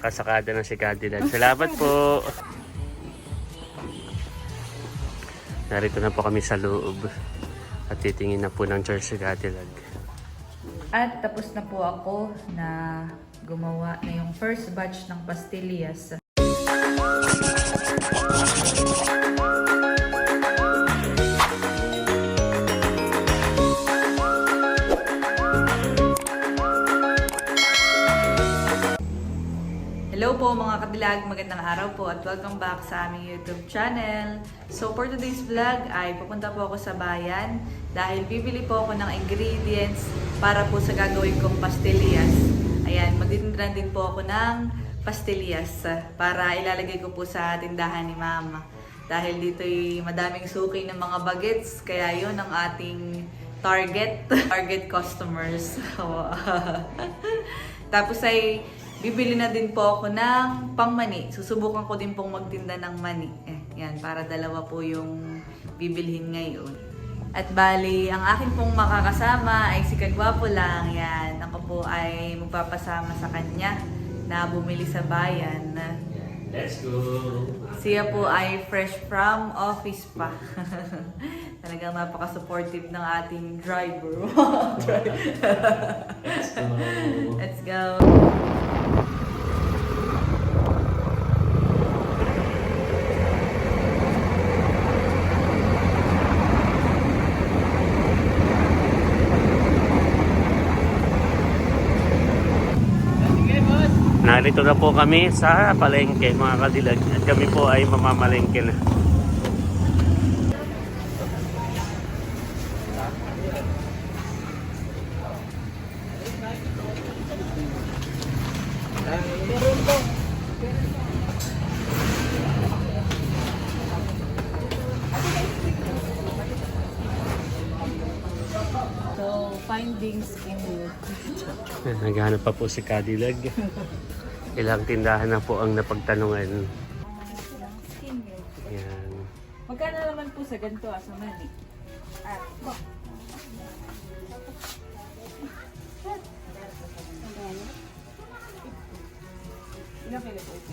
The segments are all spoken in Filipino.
Kasakada ng si Cadillac. Salamat po. Narito na po kami sa loob. At titingin na po ng church si Cadillac. At tapos na po ako na gumawa na yung first batch ng pastillas. Po mga kabilag, magandang araw po at welcome back sa aming YouTube channel. So for today's vlog ay pupunta po ako sa bayan dahil bibili po ako ng ingredients para po sa gagawin kong pastillas. Ayan, magtitinda din po ako ng pastillas para ilalagay ko po sa tindahan ni Mama. Dahil dito'y madaming suki ng mga bagets, kaya yun ang ating target, target customers. Tapos ay bibili na din po ako ng pangmani. Susubukan ko din pong magtinda ng mani. Eh, yan, para dalawa po yung bibilhin ngayon. At bali, ang akin pong makakasama ay si Kagwapo lang. Yan, ako po ay magpapasama sa kanya na bumili sa bayan. Let's go! Siya po ay fresh from office pa. Talagang napaka-supportive ng ating driver. Let's go! Let's go! Narito na po kami sa palengke mga kadilag at kami po ay mamamalengke na. So, findings in Naghahanap pa po si Cadillac. Ilang tindahan na po ang napagtanungan. Yan. Magkano naman po sa ganito ah, sa mani? At, Ilang kilo po ito?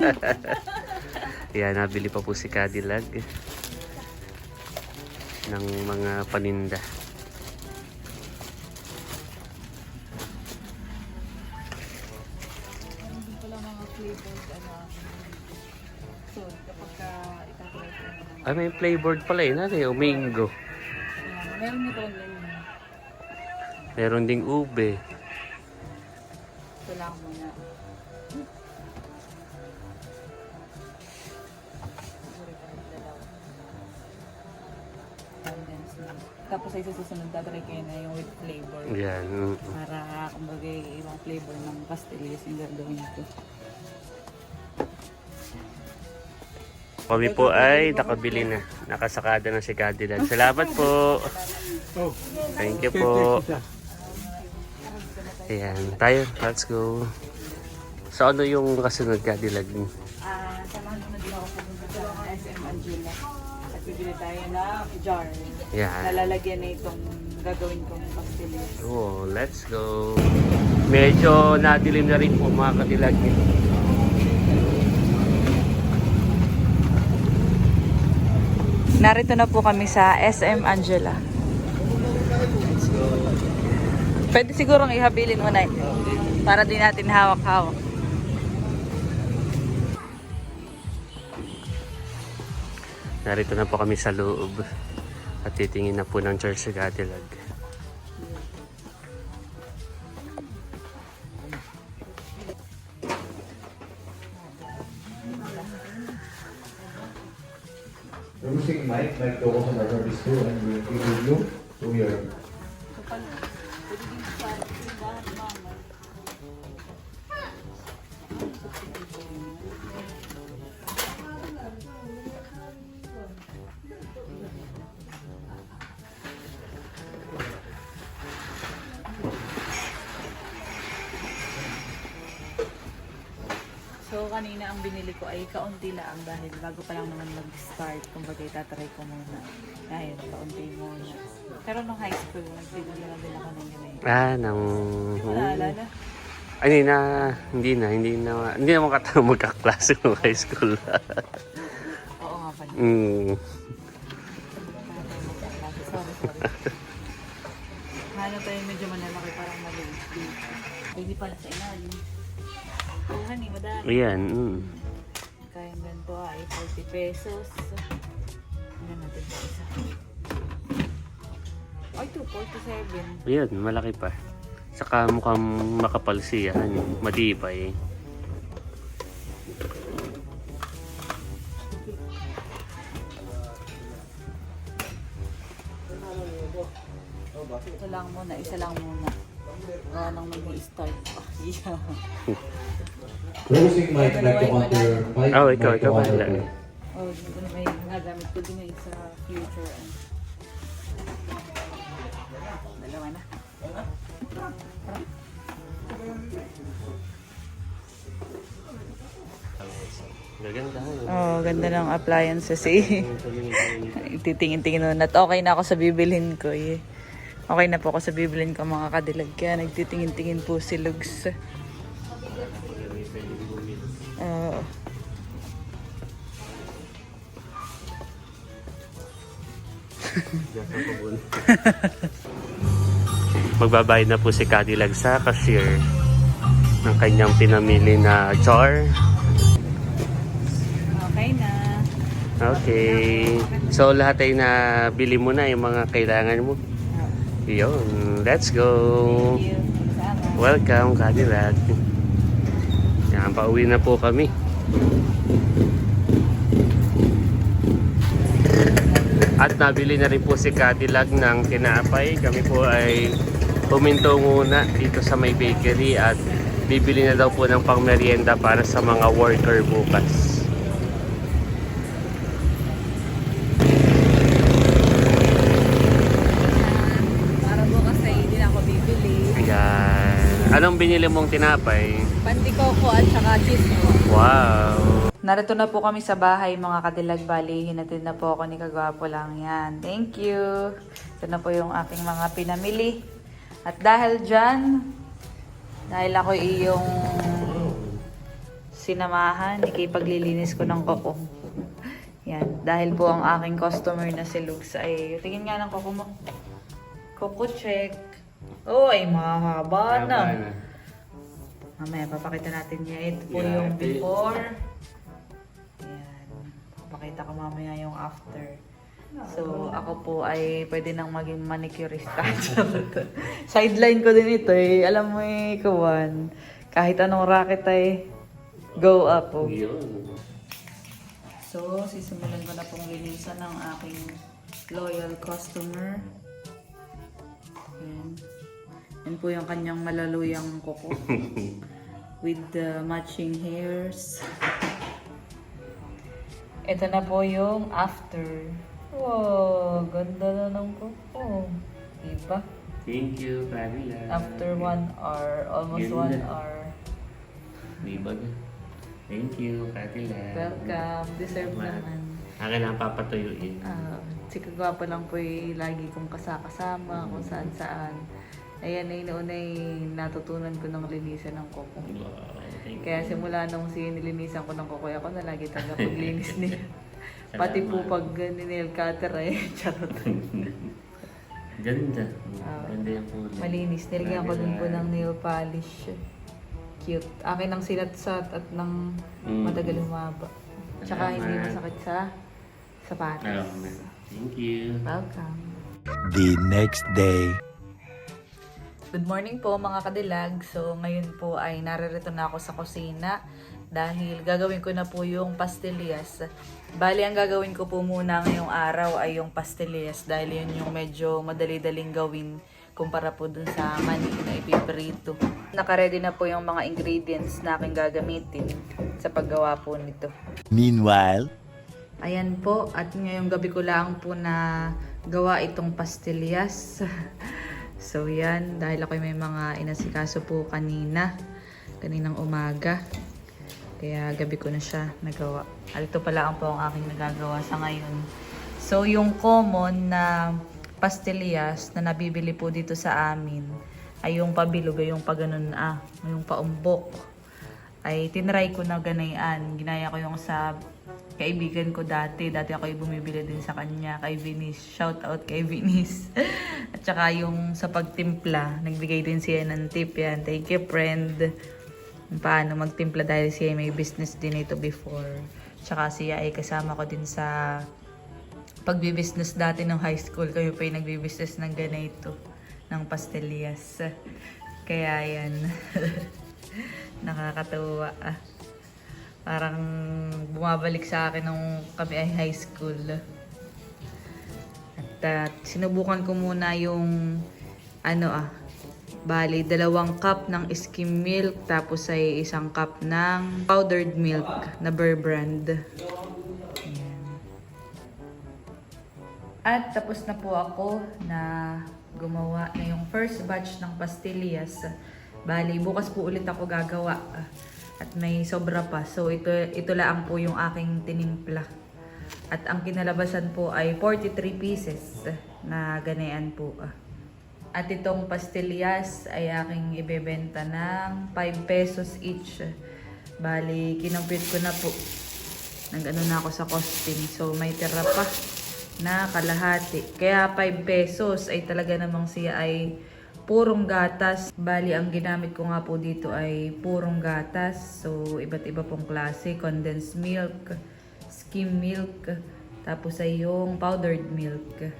Yan, nabili pa po si Cadillac itatry ko naman. Ay, may flavored pala eh. Nari, umingo. Ayan, meron nito ganyan. Meron ding ube. Ito lang muna. Condensed. Tapos ay sa susunod tatry kayo na yung with flavor. Yan. mm. Para kumbaga ibang flavor ng pastillas yung gagawin ko. Kami po ay nakabili na. Nakasakada na si Cadillac. Salamat po. Thank you po. Ayan. Tayo. Let's go. So ano yung kasunod Cadillac? Ah, samahan mo na din ako pumunta sa SM Angela. Bibili tayo ng jar. Yan. Nalalagyan na itong gagawin kong pastillas. Oh, let's go. Medyo nadilim na rin po mga Cadillac. Narito na po kami sa SM Angela. Let's go. Pwede sigurong ihabilin mo na para di natin hawak-hawak. Narito na po kami sa loob. At titingin na po ng church Cadillac. We're using mic, mic to ako sa Margaret School and we'll give you to your So, kanina ang binili ko ay kaunti lang dahil bago pa lang naman mag-start. Kumbaga, itatry ko muna. Dahil kaunti muna. Pero nung high school, nagbibili na din ako ng ganun. Ah, nang... Naalala? Ay, hindi na, hindi na, hindi na, hindi naman katama magkaklase ng high school. Oo nga pala. mm. Sorry, sorry. Ano tayo medyo malalaki parang maliit. Pwede pala sa ilalim. Oo, honey, madami. Ayan, mm. Kaya ganito ay 40 pesos. Ano natin sa isa? Ay, 247. Ayan, malaki pa. Saka mukhang makapal siya, ano, matibay. Ito lang muna, isa lang muna. Wala nang mag-i-start pa. Yeah. Closing mic like to counter mic. Oh, ikaw, ikaw bahala. Oh, may nagamit ko din eh sa future. Dalawa na. Gaganda. Oh, ganda ng appliances eh. Titingin-tingin nun. At okay na ako sa bibilhin ko eh. Okay na po ako sa bibilhin ko mga kadilag. Kaya nagtitingin-tingin po si Lugs. Oo. Magbabayad na po si Cadillac sa cashier ng kanyang pinamili na jar. okay na. Okay. So lahat ay nabili mo na yung mga kailangan mo. Yun. Let's go. Welcome, Cadillac. Yan, pauwi na po kami. At nabili na rin po si Cadillac ng tinapay. Kami po ay puminto muna dito sa may bakery at bibili na daw po ng pangmerienda para sa mga worker bukas. Para bukas ay hindi na ako bibili. Ayan. Anong binili mong tinapay? Pandikoko at saka cheese mo. Wow! Narito na po kami sa bahay mga kadilag bali. Hinatid na po ako ni Kagwapo lang yan. Thank you. Ito na po yung aking mga pinamili. At dahil dyan, dahil ako iyong sinamahan, ikipaglilinis ko ng koko. Yan. Dahil po ang aking customer na si Lux ay, tingin nga ng koko mo. Koko check. Oh, ay mahaba na. Mamaya, papakita natin niya. Ito po Yeah, yung before. Ayan. Papakita ko mamaya yung after. So, ako po ay pwede nang maging manicurista. Sideline ko din ito eh. Alam mo eh, kawan. Kahit anong racket ay go up oh. So, sisimulan ko na pong linisan ng aking loyal customer. Ayan. Yan po yung kanyang malaluyang kuko. With the matching hairs. Ito na po yung after. Wow, ganda na ng kuko. Diba? Thank you, Cadillac. After one hour, almost Ganda. one hour. Di ba? Thank you, Cadillac. Welcome. Deserve Salamat. naman. Akin ang papatuyuin. Ah, si Kagwapo lang po ay lagi kong kasakasama kung saan saan. Ayan ay noon ay natutunan ko ng linisan ng kuko. Wow, Kaya simula nung sinilinisan ko ng kuko, ako na lagi taga paglinis niya. Pati po pag nail cutter ay charot. Ganda. Ah, Ganda yung kulay. Malinis. Nilagyan ko din po ng nail polish. Cute. Akin ang sinatsat at ng Mm. matagal humaba. Tsaka hindi masakit sa sapatos. Thank you. Welcome. the next day. Good morning po mga kadilag. So ngayon po ay naririto na ako sa kusina dahil gagawin ko na po yung pastillas. Bali ang gagawin ko po muna ngayong araw ay yung pastillas dahil yun yung medyo madali-daling gawin kumpara po dun sa mani na ipiprito. Nakaredy na po yung mga ingredients na aking gagamitin sa paggawa po nito. Meanwhile, Ayan po, at ngayong gabi ko lang po na gawa itong pastillas. so yan, dahil ako may mga inasikaso po kanina, kaninang umaga. Kaya gabi ko na siya nagawa. Ito pala ang po ang aking nagagawa sa ngayon. So, yung common na pastillas na nabibili po dito sa amin ay yung pabilog, ay yung paganon ah, yung paumbok. Ay tinry ko na ganayan. Ginaya ko yung sa kaibigan ko dati. Dati ako ay bumibili din sa kanya, kay Vinis. Shout out kay Vinis. At saka yung sa pagtimpla, nagbigay din siya ng tip yan. Thank you, friend. Paano magtimpla dahil siya may business din ito before. Tsaka siya ay kasama ko din sa pagbibusiness dati ng high school. Kayo pa yung nagbibusiness ng ganito, ng pastillas. Kaya yan. Nakakatawa. ah. Parang bumabalik sa akin nung kami ay high school. At ah, sinubukan ko muna yung ano ah, bali dalawang cup ng skim milk tapos ay isang cup ng powdered milk na Burr brand. At tapos na po ako na gumawa na yung first batch ng pastillas. Bali, bukas po ulit ako gagawa. At may sobra pa. So, ito, ito lang po yung aking tinimpla. At ang kinalabasan po ay 43 pieces na ganayan po. At itong pastillas ay aking ibebenta ng 5 pesos each. Bali, kinampit ko na po. Nag-ano na ako sa costing. So, may tira pa na kalahati. Kaya 5 pesos ay talaga namang siya ay purong gatas. Bali, ang ginamit ko nga po dito ay purong gatas. So, iba't iba pong klase. Condensed milk, skim milk, tapos ay yung powdered milk.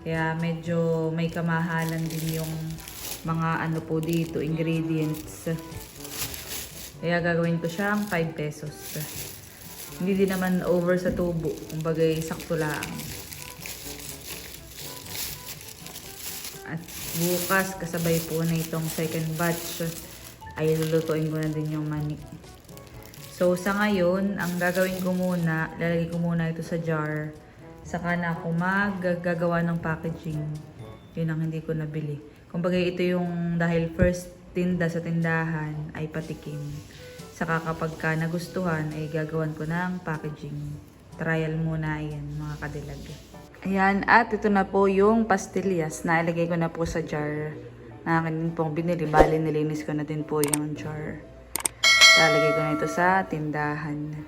Kaya medyo may kamahalan din yung mga ano po dito, ingredients. Kaya gagawin ko siyang 5 pesos. Hindi din naman over sa tubo. Kumbaga, sakto lang. Bukas, kasabay po na itong second batch, ay lulutuin ko na din yung mani. So, sa ngayon, ang gagawin ko muna, lalagay ko muna ito sa jar. Saka na ako maggagawa ng packaging. Yun ang hindi ko nabili. Kumbaga, ito yung dahil first tinda sa tindahan ay patikim. Saka kapag ka nagustuhan ay gagawan ko ng packaging. Trial muna yan mga kadilag. Ayan, at ito na po yung pastillas. Nailagay ko na po sa jar. Na akin din pong binili. Bali, nilinis ko na din po yung jar. Lalagay ko na ito sa tindahan.